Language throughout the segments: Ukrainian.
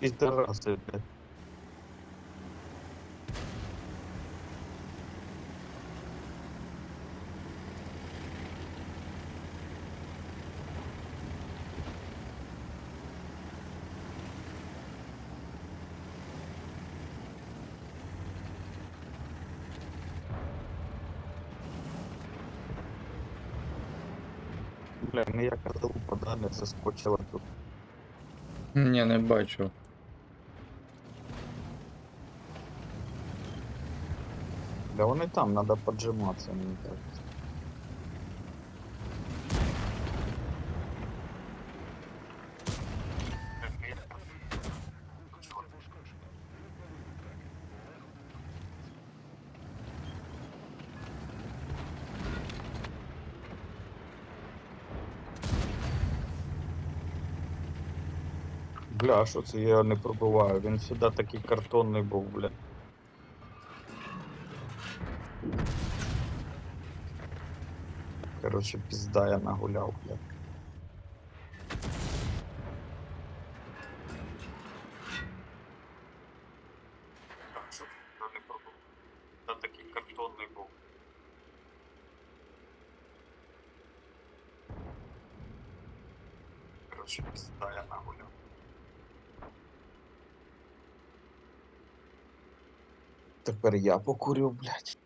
Підараси, блядь. Бля, ніяка залупа, да, не заскочила тут. Ні, не бачу. Да вони там, надо поджиматися, мені кажется. Бля, що це я не пробиваю? Він сюди такий картонний був, бля. Короче, пизда я нагулял, бля. Та такий картонний був. Короче, пизда я нагулял. Тепер я покурю, блядь.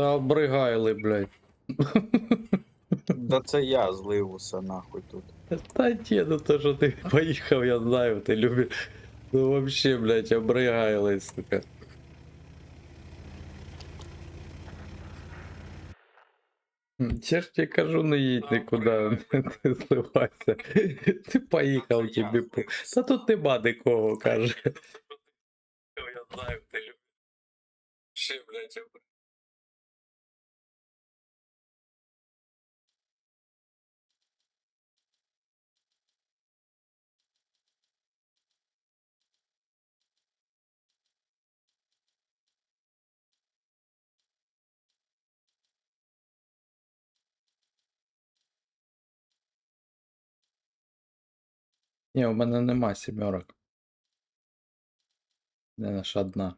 Обригайли, блядь. Да це я злив усе нахуй тут. Та ті, ну то, що ти поїхав, я знаю, ти любиш. Ну вообще, блядь, обригайли, сука. Я ж тебе кажу, не їдь нікуди, не зливайся. Ти поїхав тобі. Та тут нема нікого, каже. Я знаю, ти любиш. Ще, блядь, обри- Ні, у мене нема сімерок. Не наша одна.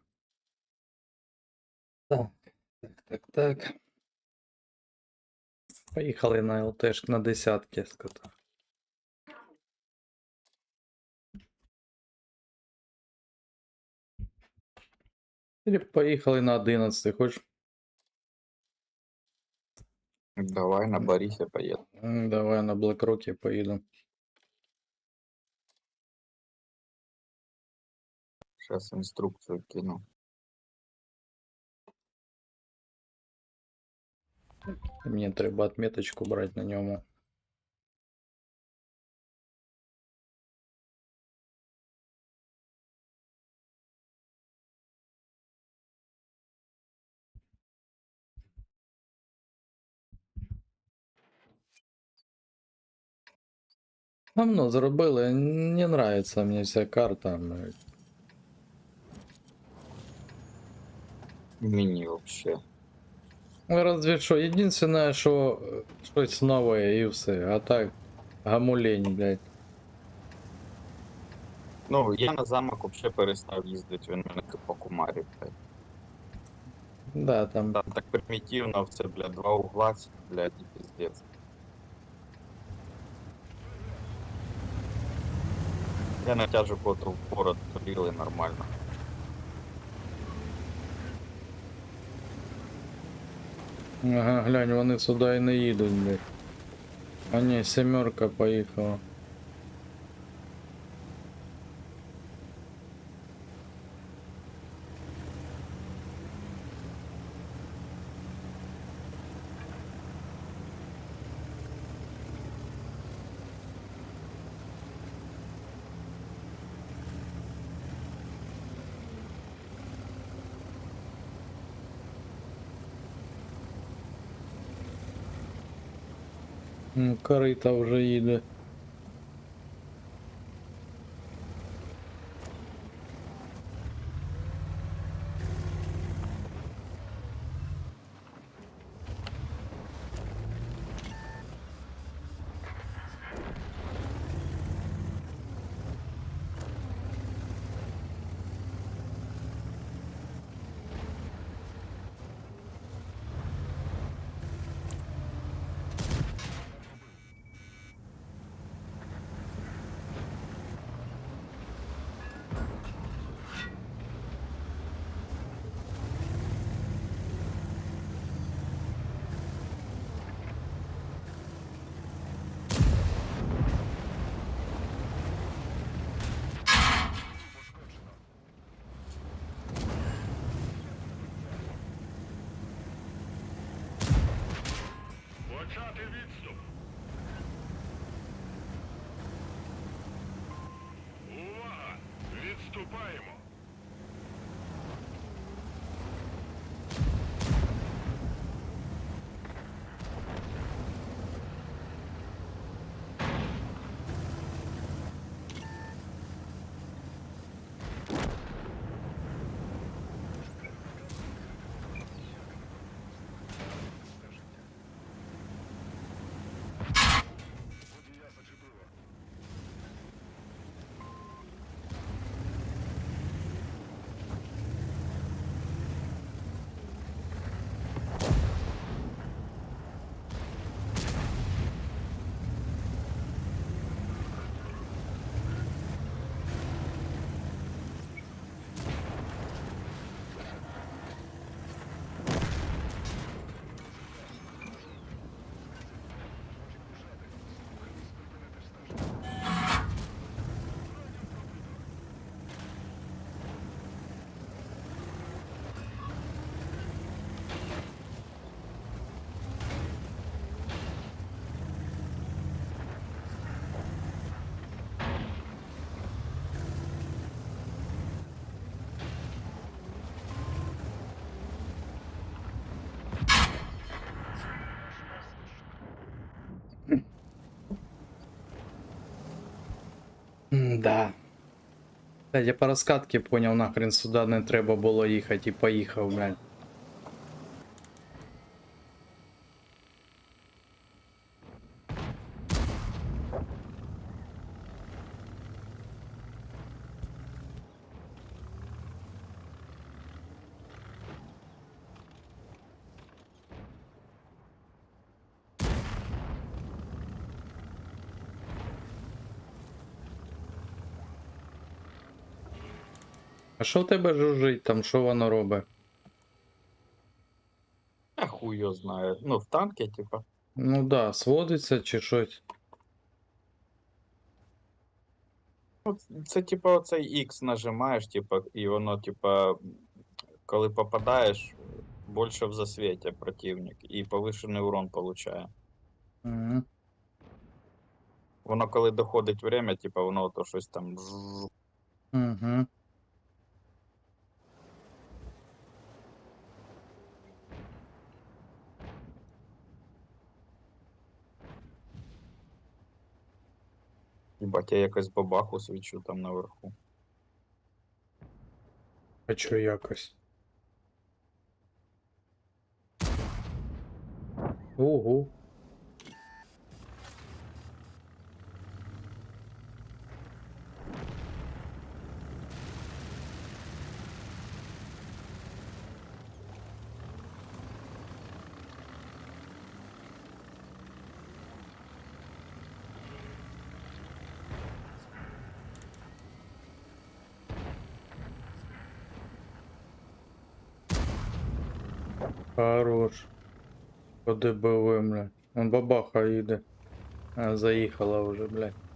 Так, так, так, так. Поїхали на ЛТшк на десятки, скота. Или поїхали на 11, хочеш? Давай на Борисі поїду. Давай на Блекрокі поїду. Зараз інструкцію кину. Мені треба отметочку брати на ньому. Давно зробили, не нравится мне вся карта. Мені вообще. Ну, Разве що, єдине, що щось нове і все, а так, гамулень, блядь. Ну, я на замок вообще перестав їздити, він мене тупо кумарить. блядь. Да, там Там так примітивно все, блядь, два угла, блядь, і пиздец. Я натяжу котру в город туріли нормально. Ага, глянь, вони сюди і не їдуть, блядь. А ні, сімерка поїхала. Корита вже їде. Відступаємо. Да. Блядь, я по розкатки понял, нахрен сюда не треба було їхати і поїхав, блядь. А що в тебе жужжить там, що воно робить? А хуй його знає. Ну, в танки, типа. Ну да, сводиться чи щось. Ну, це типа оцей X нажимаєш, типа, і воно, типа, коли попадаєш, Больше в засвете противник і повишений урон получає. Угу. Воно коли доходить время, типа воно то щось там. Угу. Їбать, я якось бабаху свічу там наверху. А чо якось? Ого. Хорош. Куди би бля. Он бабаха їде. А, заїхала вже, блядь.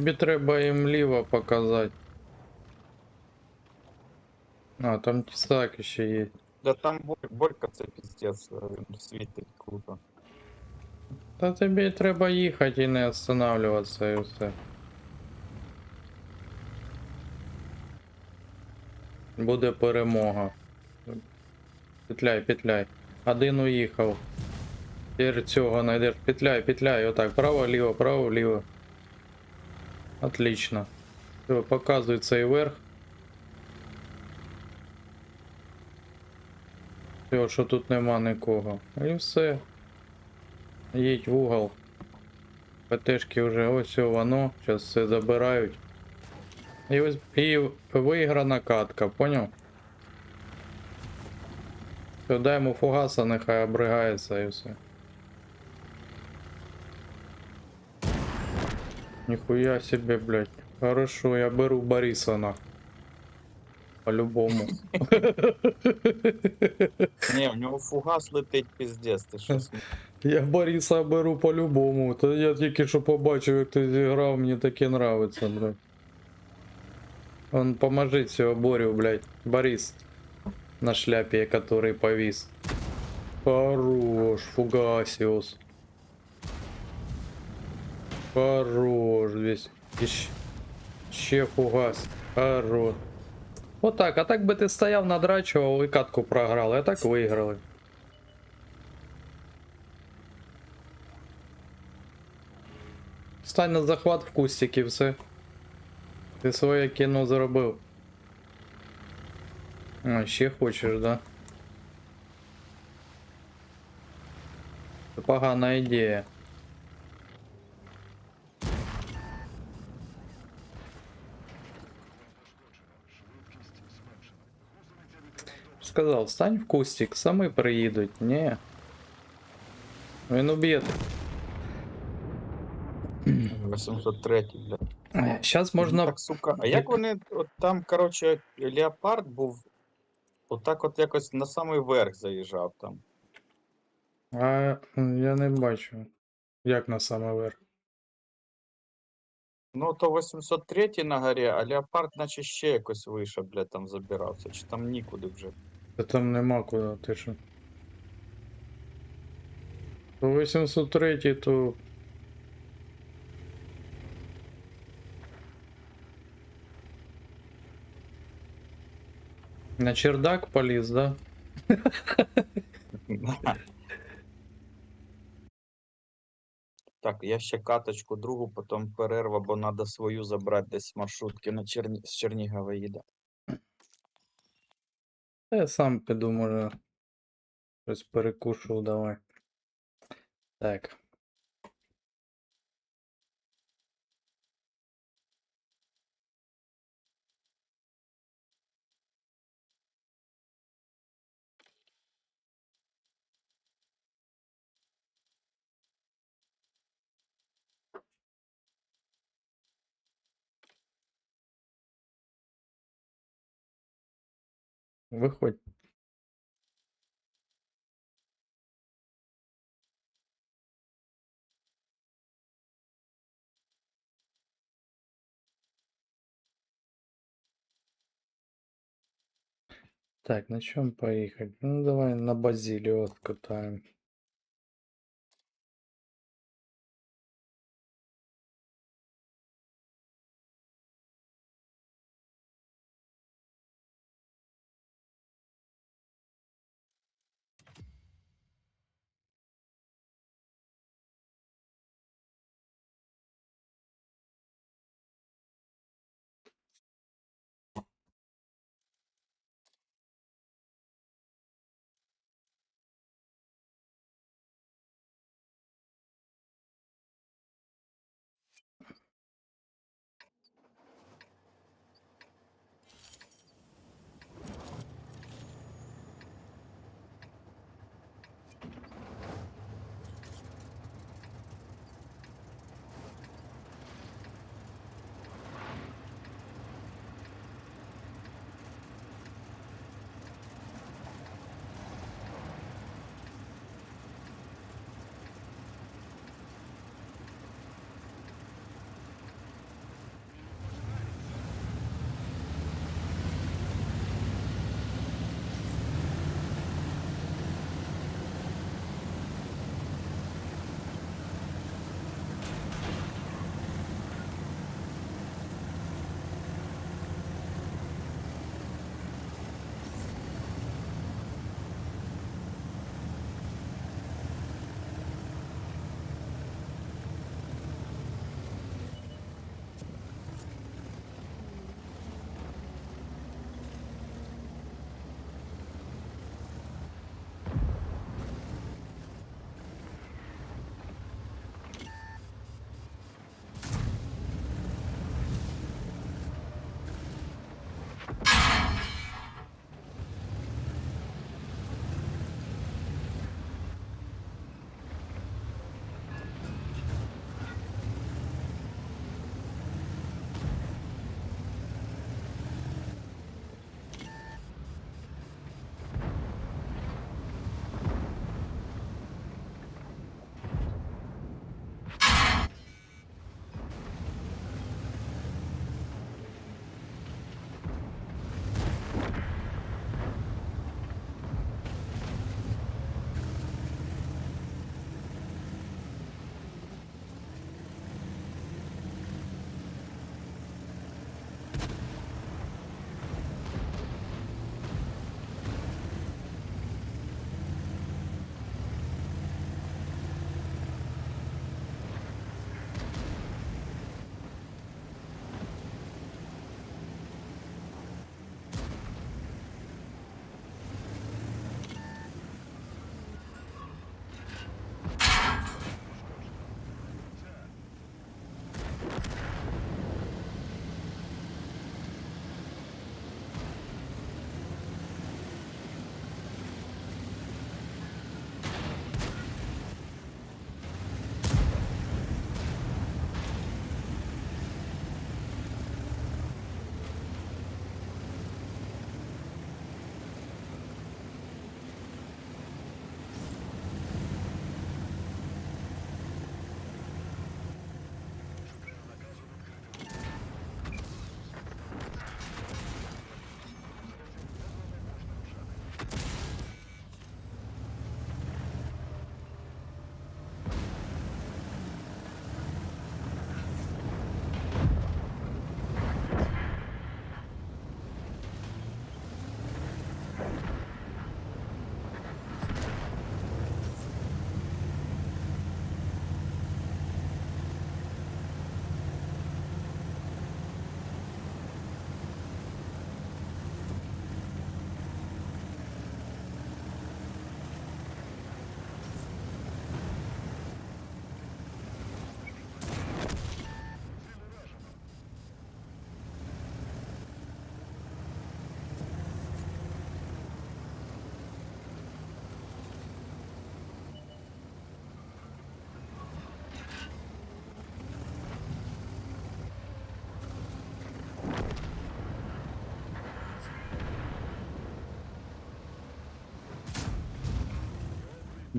Тобі треба їм ліво показати. А, там тісак ще є. Да там Борь- Борька це піздець, він світить круто. Та тобі треба їхати і не останавливатися і все. Буде перемога. Петляй, петляй. Один уїхав. Тепер цього знайдеш. Петляй, петляй. Отак. Право, ліво, право, ліво. Отлично. Все, показуй цей верх. Все, що тут нема нікого. І все. Їдь в угол. ПТшки вже ось воно. Зараз все забирають. І, ось- і виграна катка, поняв? Все, дай йому фугаса, нехай обригається і все. Ніхуя себе, блядь. Хорошо, я беру Бориса на. По-любому. Ні, в нього фугас летить піздець, ти що смі- Я Бориса беру по-любому. Та я тільки що побачив, як ти зіграв, мені таке нравиться, блядь. Он поможи цього Борю, блядь. Борис. На шляпе, который повис. Хорош, фугасиус. Хорош, весь. Іщ- Ще фугас. Хорош. Отак, а так би ти стояв, надрачував і катку програли, а так виграли. Стань на захват в кустики, все. Ти своє кіно зробив. А, ще хочеш, да? Це погана ідея. Сказав, стань в кустик, самі приїдуть. Ні. Він уб'є. 803, блядь. Зараз Ну, можна. Так, сука. А як вони. От там, коротше, леопард був. Отак от якось на самий верх заїжджав там. А я не бачу. Як на саме верх. Ну, то 803 на горі, а леопард, наче ще якось вище, блядь, там забирався. Чи там нікуди вже. Та там нема куди, ти що. То 803, то. На чердак поліз, да? Так, я ще каточку другу, потім перерва, бо треба свою забрати десь маршрутки на Черні... з Чернігова їде. Я сам піду, може. Щось перекушу, давай. Так. Виходь. Так, на чем поехать? Ну, давай на Базилио откатаем.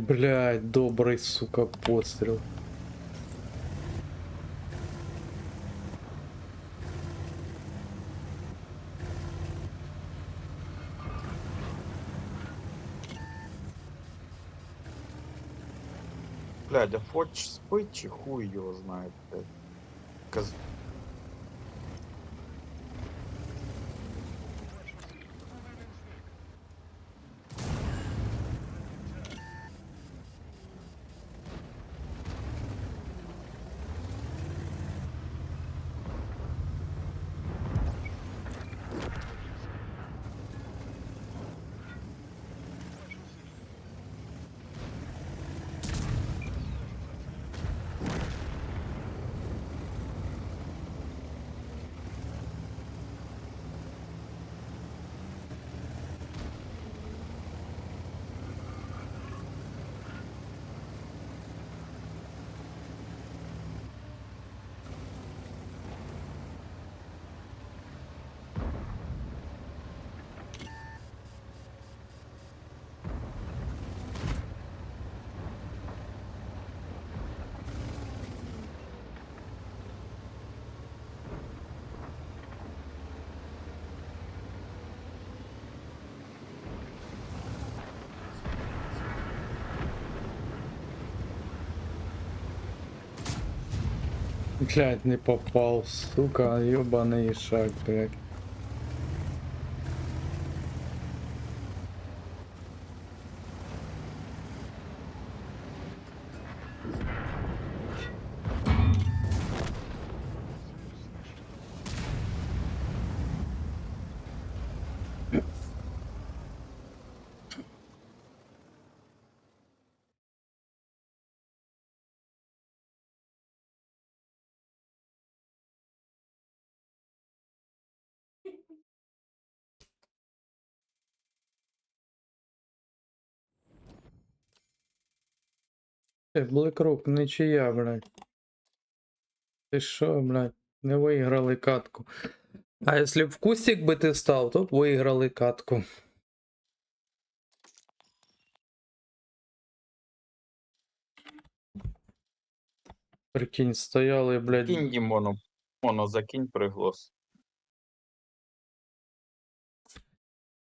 Блядь, добрий, сука, постріл. Блядь, а Фоч спить чи хуй його знає, блядь. Каз... Блядь, не попал, сука, ебаный шаг, блядь. Блекрук, нічия, блядь. Ти що, блядь, не виграли катку. А якщо в кустик би ти став, то б виграли катку. Прикинь, стояли, блядь. Кинь Дімону. Моно, закинь приглас.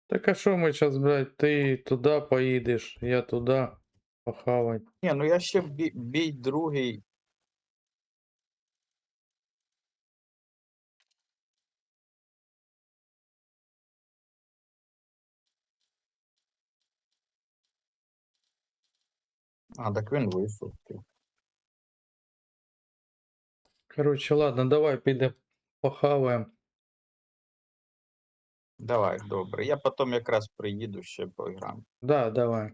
Так а що ми зараз, блядь, ти туди поїдеш, я туди похавать. Ні, ну я ще бій, бій другий. А, так він вийшов. ти. Короче, ладно, давай підемо похаваємо. Давай, добре. Я потім якраз приїду ще поіграм. Да, давай.